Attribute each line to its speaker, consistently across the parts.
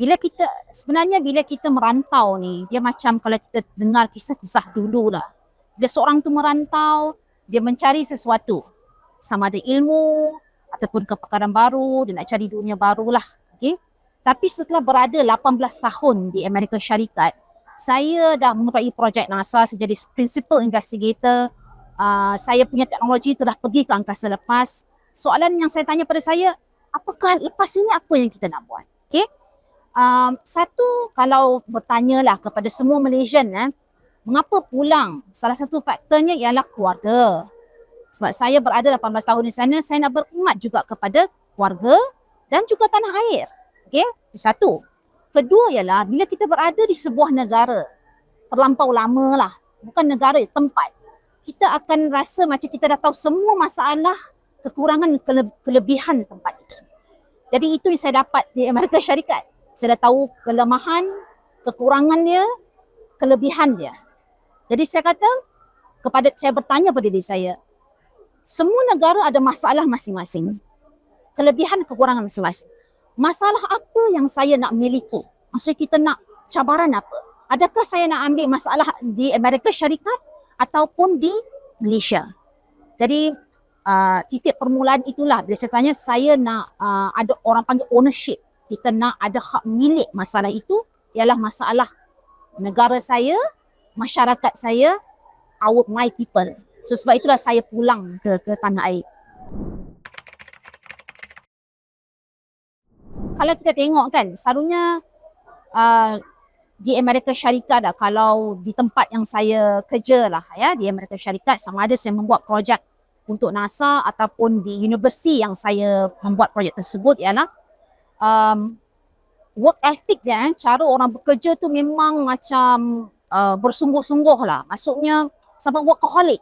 Speaker 1: bila kita sebenarnya bila kita merantau ni dia macam kalau kita dengar kisah-kisah dulu lah. Bila seorang tu merantau, dia mencari sesuatu. Sama ada ilmu ataupun kepakaran baru, dia nak cari dunia baru lah. Okay? Tapi setelah berada 18 tahun di Amerika Syarikat, saya dah mengetuai projek NASA, saya jadi principal investigator. Uh, saya punya teknologi tu dah pergi ke angkasa lepas. Soalan yang saya tanya pada saya, apakah lepas ini apa yang kita nak buat? Okay? Um, satu kalau bertanyalah kepada semua Malaysian eh, mengapa pulang? Salah satu faktornya ialah keluarga. Sebab saya berada 18 tahun di sana, saya nak berkhidmat juga kepada keluarga dan juga tanah air. Okey, satu. Kedua ialah bila kita berada di sebuah negara terlampau lama lah, bukan negara, tempat. Kita akan rasa macam kita dah tahu semua masalah, kekurangan, kelebihan tempat itu. Jadi itu yang saya dapat di Amerika Syarikat saya dah tahu kelemahan, kekurangan dia, kelebihan dia. Jadi saya kata kepada saya bertanya pada diri saya, semua negara ada masalah masing-masing. Kelebihan kekurangan masing-masing. Masalah apa yang saya nak miliki? Maksudnya kita nak cabaran apa? Adakah saya nak ambil masalah di Amerika Syarikat ataupun di Malaysia? Jadi uh, titik permulaan itulah bila saya tanya saya nak uh, ada orang panggil ownership kita nak ada hak milik masalah itu ialah masalah negara saya, masyarakat saya, our my people. So sebab itulah saya pulang ke ke tanah air. Kalau kita tengok kan, selalunya uh, di Amerika Syarikat dah, kalau di tempat yang saya kerja lah ya, di Amerika Syarikat sama ada saya membuat projek untuk NASA ataupun di universiti yang saya membuat projek tersebut ialah um, work ethic dia, eh, cara orang bekerja tu memang macam uh, bersungguh-sungguh lah. Maksudnya sampai workaholic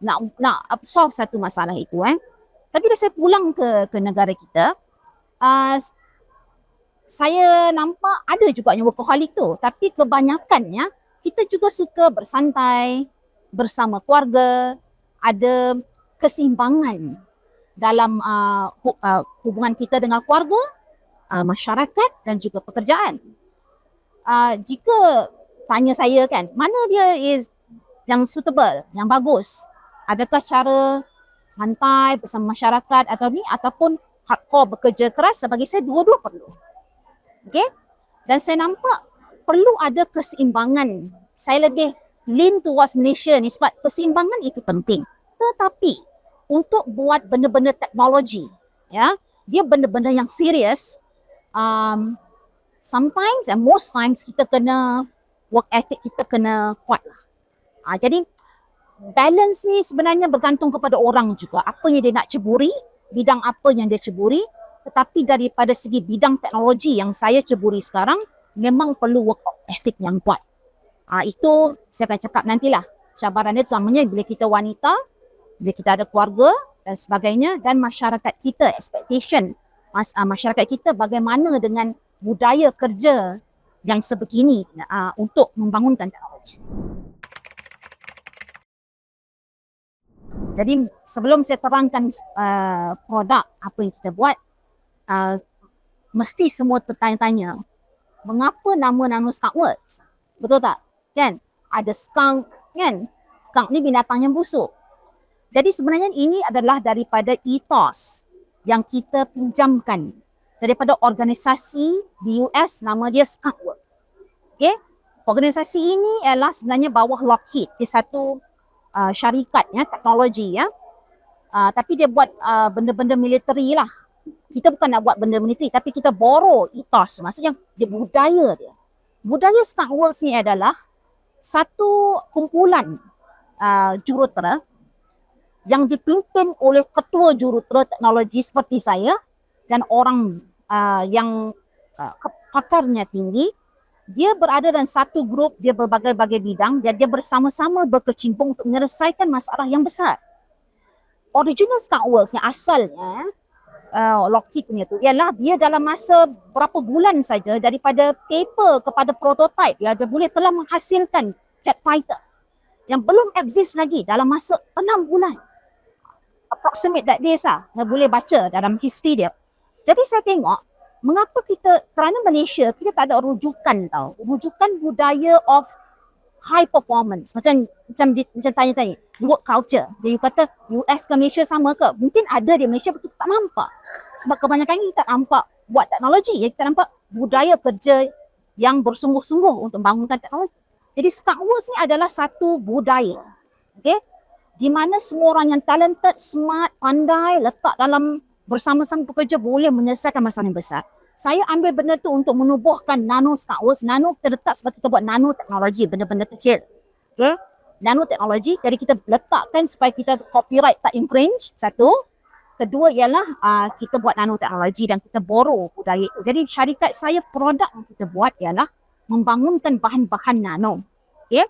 Speaker 1: nak nak solve satu masalah itu. Eh. Tapi bila saya pulang ke ke negara kita, uh, saya nampak ada juga yang workaholic tu. Tapi kebanyakannya kita juga suka bersantai bersama keluarga, ada keseimbangan dalam uh, hubungan kita dengan keluarga uh, masyarakat dan juga pekerjaan. Uh, jika tanya saya kan, mana dia is yang suitable, yang bagus? Adakah cara santai bersama masyarakat atau ni ataupun hardcore bekerja keras sebagai saya dua-dua perlu. Okay? Dan saya nampak perlu ada keseimbangan. Saya lebih lean towards Malaysia ni sebab keseimbangan itu penting. Tetapi untuk buat benda-benda teknologi, ya, dia benda-benda yang serius, um, sometimes and most times kita kena work ethic kita kena kuat lah. Uh, jadi balance ni sebenarnya bergantung kepada orang juga. Apa yang dia nak ceburi, bidang apa yang dia ceburi. Tetapi daripada segi bidang teknologi yang saya ceburi sekarang, memang perlu work ethic yang kuat. Uh, itu saya akan cakap nantilah. Cabaran dia terutamanya bila kita wanita, bila kita ada keluarga dan sebagainya dan masyarakat kita expectation mas, uh, masyarakat kita bagaimana dengan budaya kerja yang sebegini uh, untuk membangunkan teknologi. Jadi sebelum saya terangkan uh, produk apa yang kita buat, uh, mesti semua tertanya-tanya, mengapa nama Nano Skunk works? Betul tak? Kan? Ada skunk, kan? Skunk ni binatang yang busuk. Jadi sebenarnya ini adalah daripada ethos yang kita pinjamkan daripada organisasi di US nama dia Skunkworks. Okay? Organisasi ini ialah sebenarnya bawah Lockheed. Dia satu uh, syarikat ya, teknologi ya. Uh, tapi dia buat uh, benda-benda militeri lah. Kita bukan nak buat benda militeri tapi kita borrow ethos. Maksudnya dia budaya dia. Budaya Skunkworks ni adalah satu kumpulan uh, jurutera yang dipimpin oleh ketua jurutera teknologi seperti saya dan orang uh, yang uh, pakarnya tinggi dia berada dalam satu grup dia berbagai-bagai bidang dan dia bersama-sama berkecimpung untuk menyelesaikan masalah yang besar. Original Star Wars yang asalnya uh, Lockheed punya tu ialah dia dalam masa berapa bulan saja daripada paper kepada prototype ya dia boleh telah menghasilkan jet fighter yang belum exist lagi dalam masa enam bulan approximate that days lah. Saya boleh baca dalam history dia. Jadi saya tengok mengapa kita kerana Malaysia kita tak ada rujukan tau. Rujukan budaya of high performance. Macam macam macam tanya-tanya work culture. Dia kata US ke Malaysia sama ke? Mungkin ada di Malaysia tapi tak nampak. Sebab kebanyakan kita tak nampak buat teknologi. Ya kita nampak budaya kerja yang bersungguh-sungguh untuk bangunkan teknologi. Jadi Skyworks ni adalah satu budaya. Okay? Di mana semua orang yang talented, smart, pandai letak dalam bersama-sama bekerja boleh menyelesaikan masalah yang besar. Saya ambil benda tu untuk menubuhkan nano Skyworks. Nano terletak sebab kita buat nano teknologi, benda-benda kecil. Okay? Nano teknologi, jadi kita letakkan supaya kita copyright tak infringe, satu. Kedua ialah uh, kita buat nano teknologi dan kita borrow budaya itu. Jadi syarikat saya, produk yang kita buat ialah membangunkan bahan-bahan nano. Okay?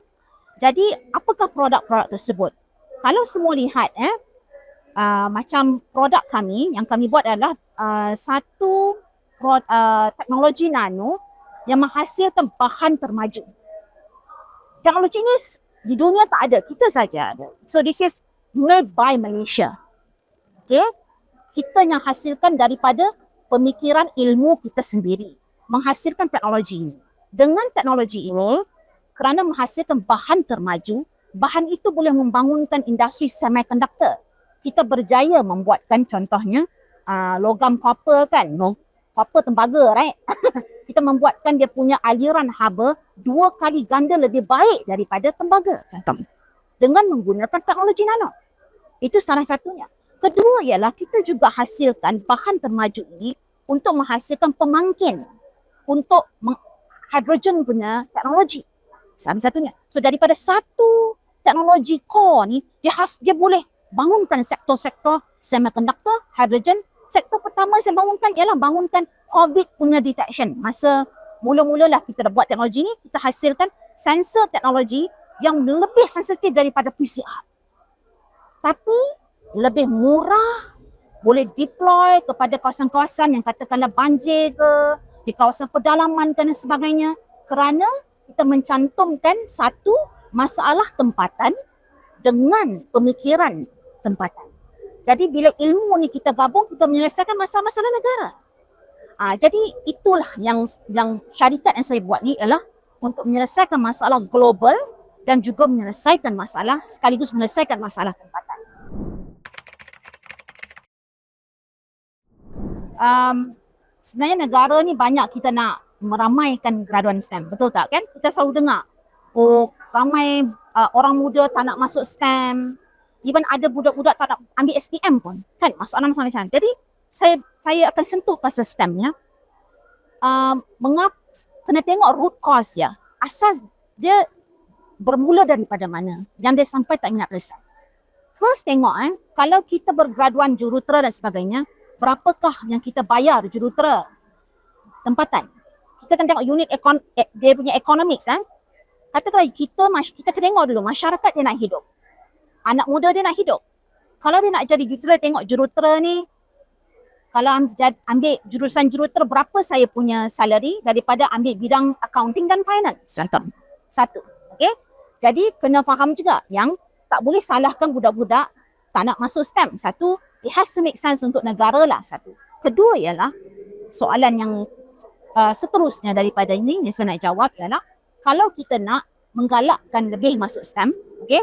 Speaker 1: Jadi apakah produk-produk tersebut? Kalau semua lihat, eh, uh, macam produk kami yang kami buat adalah uh, satu prod, uh, teknologi nano yang menghasilkan bahan termaju. Teknologi ini di dunia tak ada, kita saja ada. So this is made by Malaysia. Okay? Kita yang hasilkan daripada pemikiran ilmu kita sendiri. Menghasilkan teknologi ini. Dengan teknologi ini, kerana menghasilkan bahan termaju, bahan itu boleh membangunkan industri semiconductor. Kita berjaya membuatkan contohnya uh, logam copper kan no, copper tembaga right? Kita membuatkan dia punya aliran haba dua kali ganda lebih baik daripada tembaga contoh dengan menggunakan teknologi nano. Itu salah satunya. Kedua ialah kita juga hasilkan bahan termaju ini untuk menghasilkan pemangkin untuk hidrogen punya teknologi. Salah satunya. So daripada satu teknologi core ni dia has, dia boleh bangunkan sektor-sektor semiconductor, hydrogen. Sektor pertama saya bangunkan ialah bangunkan COVID punya detection. Masa mula-mula lah kita dah buat teknologi ni, kita hasilkan sensor teknologi yang lebih sensitif daripada PCR. Tapi lebih murah, boleh deploy kepada kawasan-kawasan yang katakanlah banjir ke, di kawasan pedalaman dan sebagainya. Kerana kita mencantumkan satu masalah tempatan dengan pemikiran tempatan. Jadi bila ilmu ni kita gabung, kita menyelesaikan masalah-masalah negara. Ah, jadi itulah yang yang syarikat yang saya buat ni ialah untuk menyelesaikan masalah global dan juga menyelesaikan masalah sekaligus menyelesaikan masalah tempatan. Um, sebenarnya negara ni banyak kita nak meramaikan graduan STEM. Betul tak kan? Kita selalu dengar, oh ramai uh, orang muda tak nak masuk STEM, even ada budak-budak tak nak ambil SPM pun. Kan? Masalah-masalah macam jadi saya saya akan sentuh pasal STEM ya. Uh, mengap kena tengok root cause ya asal dia bermula daripada mana? Yang dia sampai tak minat selesai first tengok eh kalau kita bergraduan jurutera dan sebagainya berapakah yang kita bayar jurutera tempatan? Kita akan tengok unit ekon, eh, dia punya economics eh katakanlah kita kita tengok dulu masyarakat dia nak hidup anak muda dia nak hidup. Kalau dia nak jadi jurutera, tengok jurutera ni, kalau ambil jurusan jurutera, berapa saya punya salary daripada ambil bidang accounting dan finance. Contoh. Satu. Okay. Jadi kena faham juga yang tak boleh salahkan budak-budak tak nak masuk STEM. Satu, it has to make sense untuk negara lah. Satu. Kedua ialah soalan yang uh, seterusnya daripada ini yang saya nak jawab ialah kalau kita nak menggalakkan lebih masuk STEM, okay,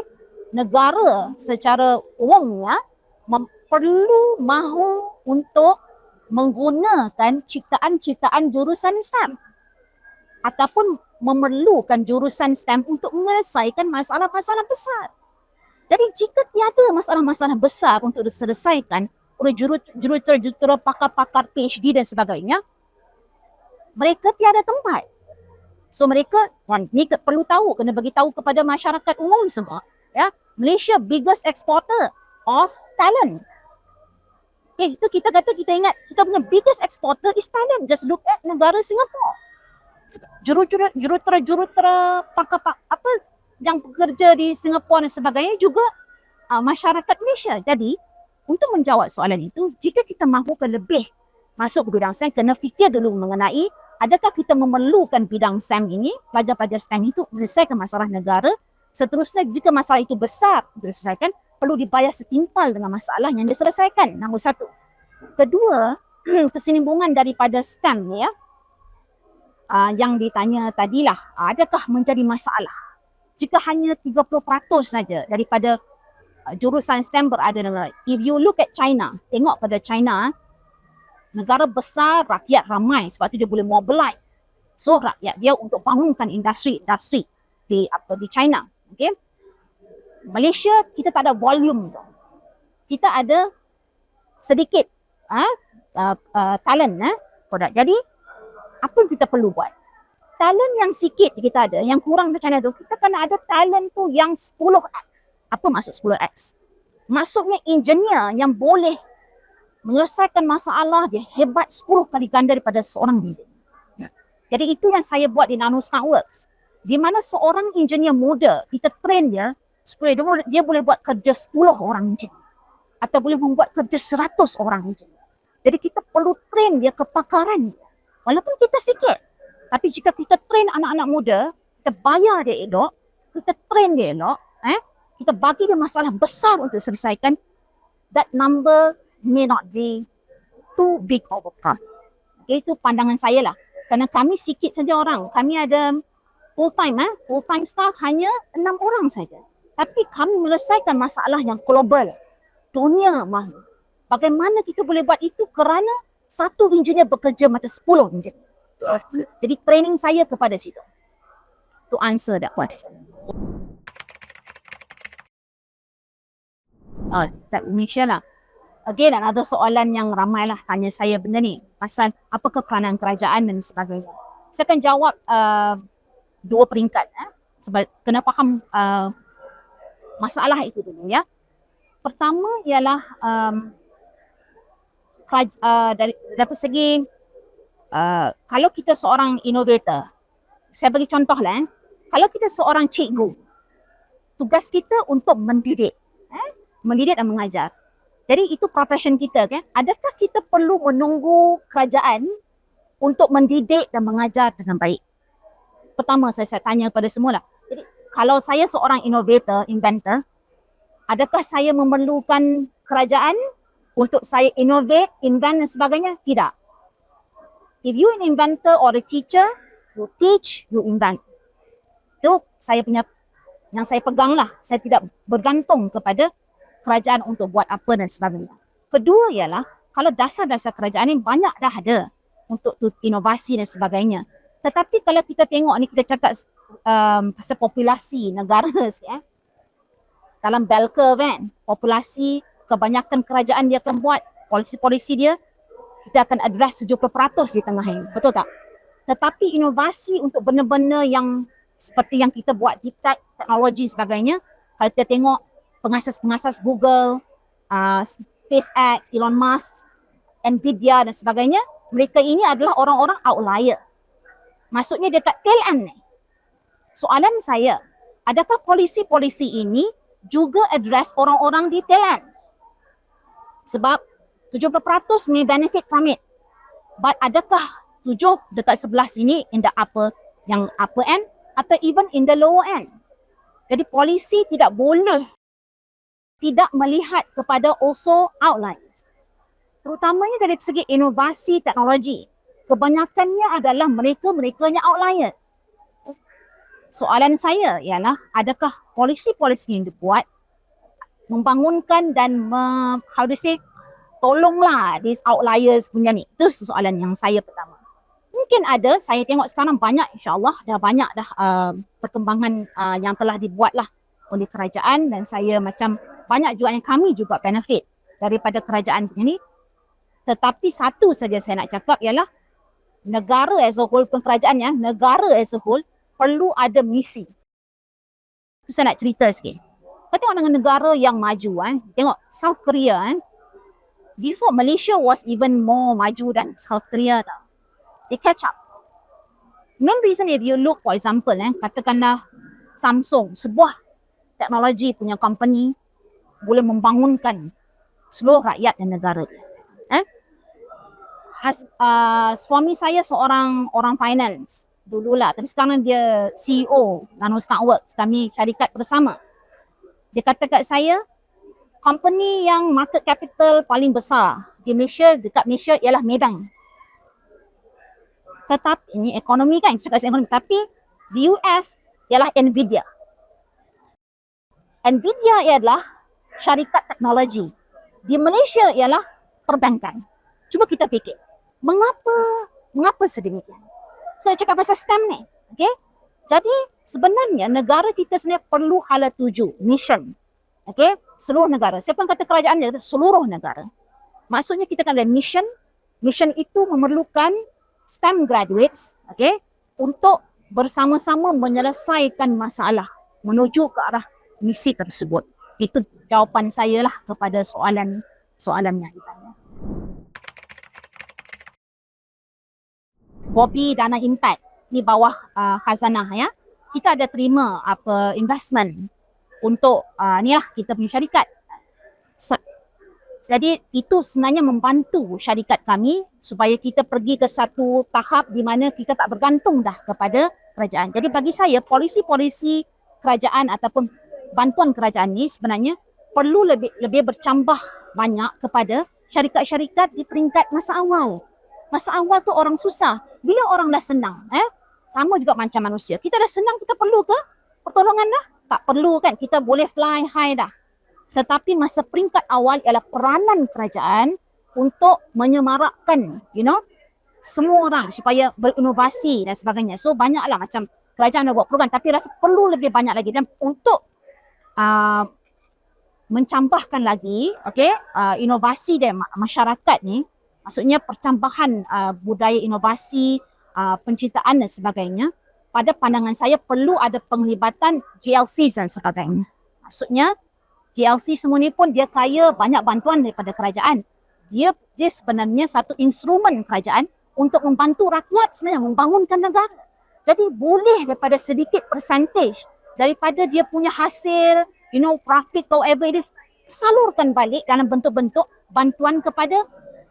Speaker 1: negara secara umumnya perlu mahu untuk menggunakan ciptaan-ciptaan jurusan STEM ataupun memerlukan jurusan STEM untuk menyelesaikan masalah-masalah besar. Jadi jika tiada masalah-masalah besar untuk diselesaikan oleh jurutera-jurutera pakar-pakar PhD dan sebagainya, mereka tiada tempat. So mereka, ni perlu tahu, kena bagi tahu kepada masyarakat umum semua ya. Malaysia biggest exporter of talent. Okay, itu kita kata kita ingat kita punya biggest exporter is talent. Just look at negara Singapura jurutera jurutera jurutera pakar pak apa yang bekerja di Singapura dan sebagainya juga uh, masyarakat Malaysia. Jadi untuk menjawab soalan itu jika kita mahukan lebih masuk ke bidang STEM kena fikir dulu mengenai adakah kita memerlukan bidang STEM ini pelajar-pelajar STEM itu menyelesaikan masalah negara Seterusnya jika masalah itu besar diselesaikan, perlu dibayar setimpal dengan masalah yang diselesaikan. Nombor satu. Kedua, kesinambungan daripada STEM ya. Uh, yang ditanya tadilah, adakah menjadi masalah jika hanya 30% saja daripada uh, jurusan STEM berada dalam If you look at China, tengok pada China, negara besar, rakyat ramai sebab tu dia boleh mobilize. So rakyat dia untuk bangunkan industri-industri di apa di China. Okay? Malaysia kita tak ada volume tu. Kita ada sedikit ha, uh, uh, talent eh, produk. Jadi apa yang kita perlu buat? Talent yang sikit kita ada, yang kurang macam mana tu, kita kena ada talent tu yang 10x. Apa maksud 10x? Maksudnya engineer yang boleh menyelesaikan masalah dia hebat 10 kali ganda daripada seorang diri. Jadi itu yang saya buat di Nano Smart Works. Di mana seorang engineer muda, kita train dia, supaya dia, dia boleh buat kerja 10 orang engineer. Atau boleh membuat kerja 100 orang engineer. Jadi kita perlu train dia kepakaran. Walaupun kita sikit. Tapi jika kita train anak-anak muda, kita bayar dia elok, kita train dia elok, eh, kita bagi dia masalah besar untuk selesaikan, that number may not be too big of a problem. Okay, itu pandangan saya lah. Kerana kami sikit saja orang. Kami ada full time, eh, full time staff hanya enam orang saja. Tapi kami menyelesaikan masalah yang global. Dunia mahu. Bagaimana kita boleh buat itu kerana satu engineer bekerja macam sepuluh engineer. Jadi training saya kepada situ. To answer that question. Oh, tak Malaysia lah. Again, ada soalan yang ramai lah tanya saya benda ni. Pasal apa keperanan kerajaan dan sebagainya. Saya akan jawab uh, dua peringkat. Eh? Sebab kena faham uh, masalah itu dulu ya. Pertama ialah um, uh, dari dari segi uh, kalau kita seorang innovator, saya bagi contoh lah, eh. kalau kita seorang cikgu, tugas kita untuk mendidik, eh, mendidik dan mengajar. Jadi itu profession kita kan. Adakah kita perlu menunggu kerajaan untuk mendidik dan mengajar dengan baik? Pertama saya, saya tanya kepada semua lah. Jadi kalau saya seorang innovator, inventor, adakah saya memerlukan kerajaan untuk saya innovate, invent dan sebagainya? Tidak. If you an inventor or a teacher, you teach, you invent. Itu saya punya, yang saya pegang lah. Saya tidak bergantung kepada kerajaan untuk buat apa dan sebagainya. Kedua ialah, kalau dasar-dasar kerajaan ini banyak dah ada untuk inovasi dan sebagainya. Tetapi kalau kita tengok ni, kita cakap um, pasal populasi negara sikit, eh. dalam bell curve kan, populasi kebanyakan kerajaan dia akan buat polisi-polisi dia kita akan address 70% di tengah ini. Betul tak? Tetapi inovasi untuk benda-benda yang seperti yang kita buat di teknologi sebagainya, kalau kita tengok pengasas-pengasas Google, uh, SpaceX, Elon Musk, Nvidia dan sebagainya, mereka ini adalah orang-orang outlier. Maksudnya dekat tail end ni. Soalan saya, adakah polisi-polisi ini juga address orang-orang di tail end? Sebab 70% may benefit from it. But adakah tujuh dekat sebelah sini in the upper, yang upper end atau even in the lower end? Jadi polisi tidak boleh tidak melihat kepada also outliers. Terutamanya dari segi inovasi teknologi. Kebanyakannya adalah mereka-mereka yang outliers. Soalan saya ialah adakah polisi-polisi yang dibuat membangunkan dan me, how to say tolonglah these outliers punya ni. Itu soalan yang saya pertama. Mungkin ada, saya tengok sekarang banyak insyaAllah dah banyak dah uh, perkembangan uh, yang telah dibuat lah oleh kerajaan dan saya macam banyak juga yang kami juga benefit daripada kerajaan punya ni. Tetapi satu saja saya nak cakap ialah negara as a whole pun kerajaan ya, negara as a whole perlu ada misi. Itu saya nak cerita sikit. Kau tengok dengan negara yang maju kan. Tengok South Korea kan. Before Malaysia was even more maju than South Korea tau. They catch up. Main reason if you look for example eh, katakanlah Samsung, sebuah teknologi punya company boleh membangunkan seluruh rakyat dan negara. Eh? Has, uh, suami saya seorang orang finance dululah tapi sekarang dia CEO Nano Smart Works kami syarikat bersama dia kata kat saya company yang market capital paling besar di Malaysia, dekat Malaysia ialah Maybank. Tetapi ini ekonomi kan, cakap ekonomi. Tapi di US ialah Nvidia. Nvidia ialah syarikat teknologi. Di Malaysia ialah perbankan. Cuba kita fikir, mengapa mengapa sedemikian? Kita cakap pasal STEM ni. Okay? Jadi sebenarnya negara kita sebenarnya perlu hala tuju, mission. Okay? Seluruh negara. Siapa yang kata kerajaan dia? Seluruh negara. Maksudnya kita kan ada mission. Mission itu memerlukan STEM graduates. Okay? Untuk bersama-sama menyelesaikan masalah menuju ke arah misi tersebut. Itu jawapan saya lah kepada soalan soalan yang ditanya. Bobby Dana Impact di bawah uh, khazanah ya. Kita ada terima apa investment untuk uh, ni lah kita punya syarikat. So, jadi itu sebenarnya membantu syarikat kami supaya kita pergi ke satu tahap di mana kita tak bergantung dah kepada kerajaan. Jadi bagi saya polisi-polisi kerajaan ataupun bantuan kerajaan ni sebenarnya perlu lebih lebih bercambah banyak kepada syarikat-syarikat di peringkat masa awal. Masa awal tu orang susah. Bila orang dah senang, eh? Sama juga macam manusia. Kita dah senang, kita perlu ke pertolongan dah? Tak perlu kan? Kita boleh fly high dah. Tetapi masa peringkat awal ialah peranan kerajaan untuk menyemarakkan, you know, semua orang supaya berinovasi dan sebagainya. So banyaklah macam kerajaan nak buat program tapi rasa perlu lebih banyak lagi dan untuk uh, mencambahkan lagi okay, uh, inovasi dan masyarakat ni maksudnya percambahan uh, budaya inovasi uh, penciptaan dan sebagainya pada pandangan saya perlu ada penglibatan GLC dan sebagainya. Maksudnya GLC semua ni pun dia kaya banyak bantuan daripada kerajaan. Dia dia sebenarnya satu instrumen kerajaan untuk membantu rakyat sebenarnya membangunkan negara. Jadi boleh daripada sedikit percentage daripada dia punya hasil, you know, profit or whatever it is, salurkan balik dalam bentuk-bentuk bantuan kepada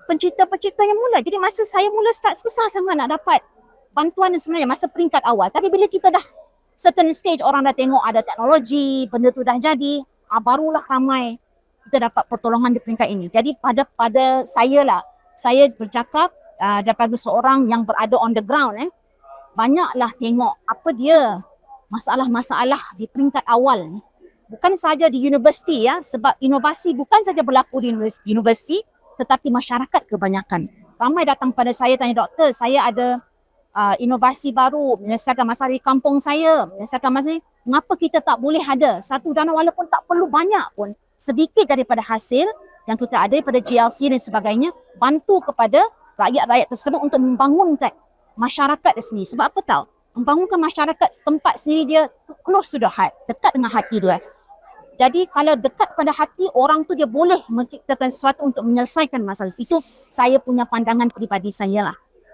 Speaker 1: pencipta-pencipta yang mula. Jadi masa saya mula start, susah sangat nak dapat bantuan sebenarnya masa peringkat awal. Tapi bila kita dah certain stage, orang dah tengok ada teknologi, benda tu dah jadi, ah, barulah ramai kita dapat pertolongan di peringkat ini. Jadi pada pada saya lah, saya bercakap uh, daripada seorang yang berada on the ground eh, banyaklah tengok apa dia masalah-masalah di peringkat awal ni. Bukan saja di universiti ya, sebab inovasi bukan saja berlaku di universiti, tetapi masyarakat kebanyakan. Ramai datang pada saya tanya doktor, saya ada uh, inovasi baru menyelesaikan masalah di kampung saya, menyelesaikan masalah mengapa kita tak boleh ada satu dana walaupun tak perlu banyak pun, sedikit daripada hasil yang kita ada daripada GLC dan sebagainya, bantu kepada rakyat-rakyat tersebut untuk membangunkan masyarakat di sini. Sebab apa tahu? Membangunkan masyarakat setempat sendiri dia close to the heart, dekat dengan hati dia. Jadi kalau dekat pada hati orang tu dia boleh menciptakan sesuatu untuk menyelesaikan masalah. Itu saya punya pandangan peribadi saya lah.